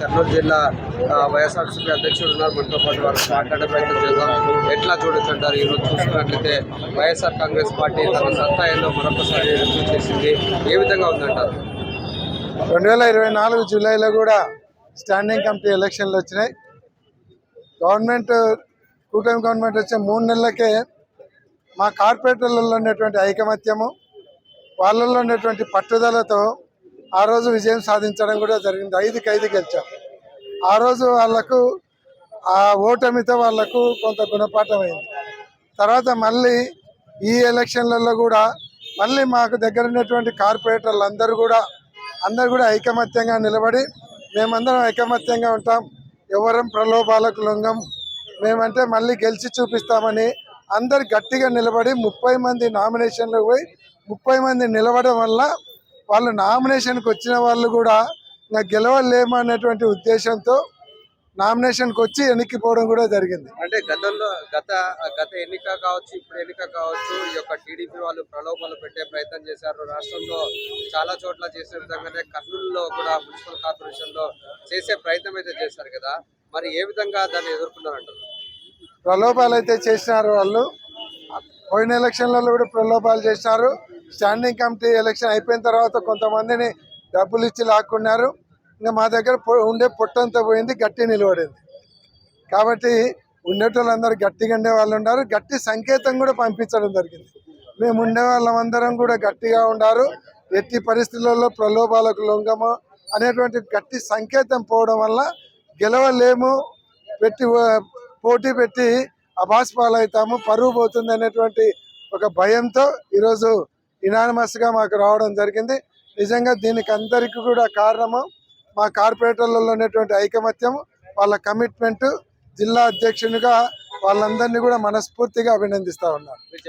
కర్నూలు జిల్లా వైఎస్ఆర్సీపీ అధ్యక్షుడు ఉన్నారు. మనతో పాటు వారు మాట్లాడే ప్రయత్నం చేద్దాం. ఎట్లా చూడొచ్చు అంటారు? ఈరోజు చూసుకున్నట్లయితే వైఎస్ఆర్ కాంగ్రెస్ పార్టీ తన సత్తా ఏందో మరొకసారి రుజువు చేసింది. ఏ విధంగా ఉందంటారు? రెండు వేల ఇరవై నాలుగు జూలైలో కూడా స్టాండింగ్ కమిటీ ఎలక్షన్లు వచ్చినాయి. గవర్నమెంట్ కూటమి గవర్నమెంట్ వచ్చే మూడు నెలలకే మా కార్పొరేటర్లలో ఉన్నటువంటి ఐకమత్యము వాళ్ళల్లో ఉన్నటువంటి పట్టుదలతో ఆ రోజు విజయం సాధించడం కూడా జరిగింది. ఐదుకి ఐదు గెలిచాం. ఆ రోజు వాళ్ళకు ఆ ఓటమితో వాళ్ళకు కొంత గుణపాఠం అయింది. తర్వాత మళ్ళీ ఈ ఎలక్షన్లలో కూడా మళ్ళీ మాకు దగ్గర ఉన్నటువంటి కార్పొరేటర్లు అందరూ కూడా అందరూ కూడా ఐకమత్యంగా నిలబడి మేమందరం ఐకమత్యంగా ఉంటాం. ఎవరం ప్రలోభాలకు లొంగం. మేమంటే మళ్ళీ గెలిచి చూపిస్తామని అందరు గట్టిగా నిలబడి ముప్పై మంది నామినేషన్లకు పోయి ముప్పై మంది నిలబడడం వల్ల వాళ్ళు నామినేషన్కి వచ్చిన వాళ్ళు కూడా ఇంకా గెలవలేము అనేటువంటి ఉద్దేశంతో నామినేషన్కి వచ్చి వెనక్కిపోవడం కూడా జరిగింది. అంటే గతంలో గత గత ఎన్నిక కావచ్చు ఇప్పుడు ఎన్నిక కావచ్చు ఈ యొక్క టీడీపీ వాళ్ళు ప్రలోభాలు పెట్టే ప్రయత్నం చేశారు. రాష్ట్రంలో చాలా చోట్ల చేసే విధంగానే కర్నూలులో కూడా మున్సిపల్ కార్పొరేషన్లో చేసే ప్రయత్నం అయితే చేశారు కదా. మరి ఏ విధంగా దాన్ని ఎదుర్కొన్నారంటారు? ప్రలోభాలు అయితే చేసినారు వాళ్ళు. పోయిన ఎలక్షన్లలో కూడా ప్రలోభాలు చేసినారు స్టాండింగ్ కమిటీ ఎలక్షన్ అయిపోయిన తర్వాత కొంతమందిని డబ్బులు ఇచ్చి లాక్కున్నారు. ఇంకా మా దగ్గర పొ- ఉండే పొట్టంతా పోయింది గట్టి నిలబడింది. కాబట్టి ఉండేటోళ్ళందరూ గట్టిగా ఉండే వాళ్ళు ఉన్నారు. గట్టి సంకేతం కూడా పంపించడం జరిగింది. మేము ఉండే వాళ్ళందరం కూడా గట్టిగా ఉండారు. ఎట్టి పరిస్థితులలో ప్రలోభాలకు లొంగము అనేటువంటి గట్టి సంకేతం పోవడం వల్ల గెలవలేము. పెట్టి పోటీ పెట్టి అబాస్పాలవుతాము పరువు పోతుంది అనేటువంటి ఒక భయంతో ఈరోజు ఇనానమస్గా మాకు రావడం జరిగింది. నిజంగా దీనికి అందరికీ కూడా కారణము మా కార్పొరేటర్లలో ఉన్నటువంటి ఐకమత్యం వాళ్ళ కమిట్మెంటు జిల్లా అధ్యక్షునిగా వాళ్ళందరినీ కూడా మనస్ఫూర్తిగా అభినందిస్తూ ఉన్నాను. మీరు